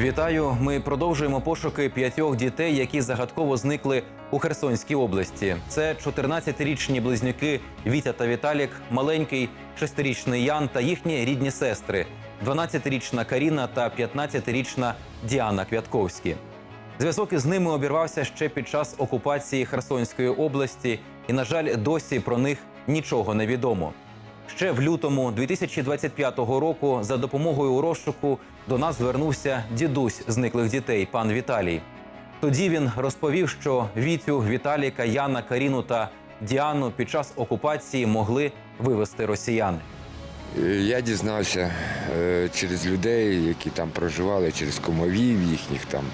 Вітаю! Ми продовжуємо пошуки п'ятьох дітей, які загадково зникли у Херсонській області. Це 14-річні близнюки Вітя та Віталік, маленький 6-річний Ян та їхні рідні сестри, 12-річна Каріна та 15-річна Діана Квятковські. Зв'язок із ними обірвався ще під час окупації Херсонської області, і, на жаль, досі про них нічого не відомо. Ще в лютому 2025 року за допомогою розшуку до нас звернувся дідусь зниклих дітей, пан Віталій. Тоді він розповів, що Вітю, Віталіка, Яна, Каріну та Діану під час окупації могли вивезти росіяни. Е, Я дізнався е, через людей, які там проживали, через комовів їхніх там,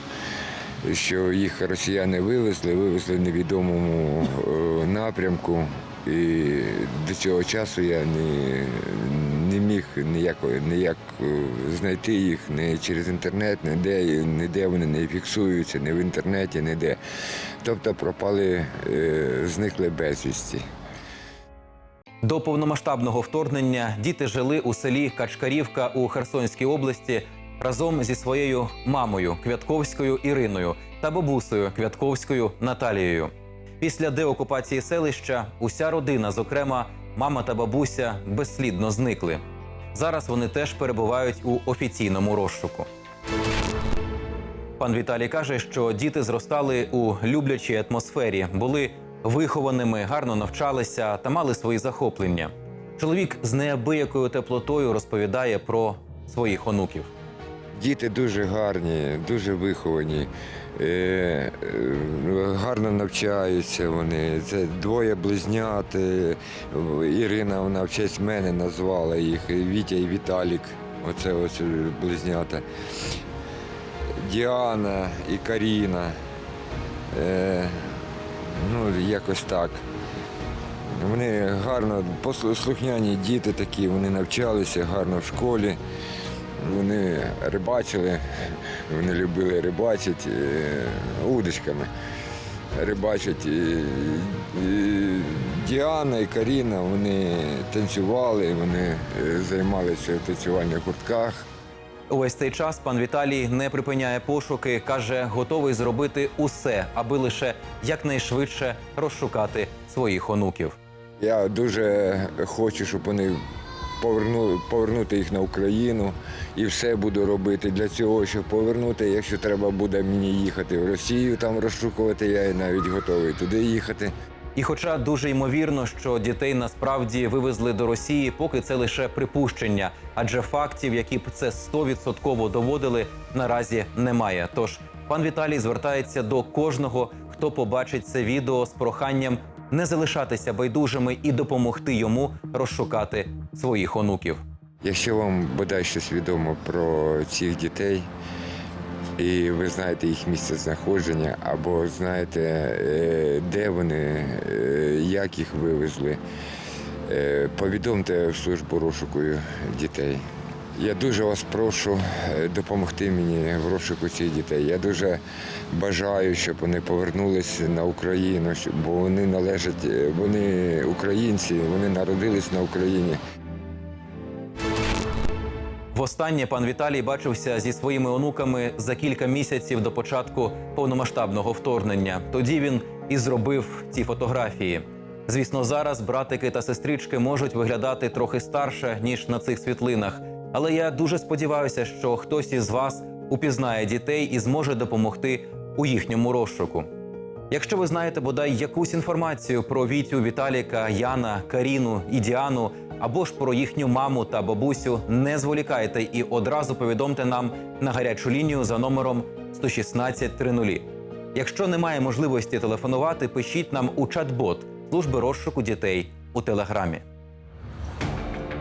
що їх росіяни вивезли, вивезли в невідомому е, напрямку. І до цього часу я не, не міг ніяк, ніяк е, знайти їх ні через інтернет, ніде, ніде вони не фіксуються, ні в інтернеті, ніде. Тобто пропали, е, зникли безвісті. До повномасштабного вторгнення діти жили у селі Качкарівка у Херсонській області разом зі своєю мамою Квятковською Іриною та бабусею Квятковською Наталією. Після деокупації селища уся родина, зокрема мама та бабуся, безслідно зникли. Зараз вони теж перебувають у офіційному розшуку. Пан Віталій каже, що діти зростали у люблячій атмосфері, були вихованими, гарно навчалися та мали свої захоплення. Чоловік з неабиякою теплотою розповідає про своїх онуків. Діти дуже гарні, дуже виховані, е, е, гарно навчаються вони. Це двоє близнят. е, Ірина вона в честь мене назвала їх. Вітя і Віталік. Оце ось близнята. Діана і Каріна. Ну, якось так. Вони гарно, послухняні діти такі, вони навчалися гарно в школі. Вони рибачили, вони любили рибачити е, удочками. Рибачать. І, і Діана і Каріна вони танцювали, вони е, займалися в танцювальних гуртках. Увесь цей час пан Віталій не припиняє пошуки, каже, готовий зробити усе, аби лише якнайшвидше розшукати своїх онуків. Я дуже хочу, щоб вони повернули, повернути їх на Україну і все буду робити для цього, щоб повернути. Якщо треба буде мені їхати в Росію, там розшукувати, я навіть готовий туди їхати. І хоча дуже ймовірно, що дітей насправді вивезли до Росії, поки це лише припущення, адже фактів, які б це 100% доводили, наразі немає. Тож пан Віталій звертається до кожного, хто побачить це відео з проханням не залишатися байдужими і допомогти йому розшукати своїх онуків. Якщо вам бодай щось відомо про цих дітей, і ви знаєте їх місце знаходження, або знаєте, е, де вони, е, як їх вивезли, е, повідомте в службу розшуку дітей. Я дуже вас прошу е, допомогти мені в розшуку цих дітей. Я дуже бажаю, щоб вони повернулися на Україну, бо вони належать, е, вони українці, вони народились на Україні. Востаннє пан Віталій бачився зі своїми онуками за кілька місяців до початку повномасштабного вторгнення. Тоді він і зробив ці фотографії. Звісно, зараз братики та сестрички можуть виглядати трохи старше ніж на цих світлинах. Але я дуже сподіваюся, що хтось із вас упізнає дітей і зможе допомогти у їхньому розшуку. Якщо ви знаєте бодай якусь інформацію про Вітю, Віталіка, Яна, Каріну і Діану, або ж про їхню маму та бабусю, не зволікайте і одразу повідомте нам на гарячу лінію за номером 116 30. Якщо немає можливості телефонувати, пишіть нам у чат-бот служби розшуку дітей у телеграмі.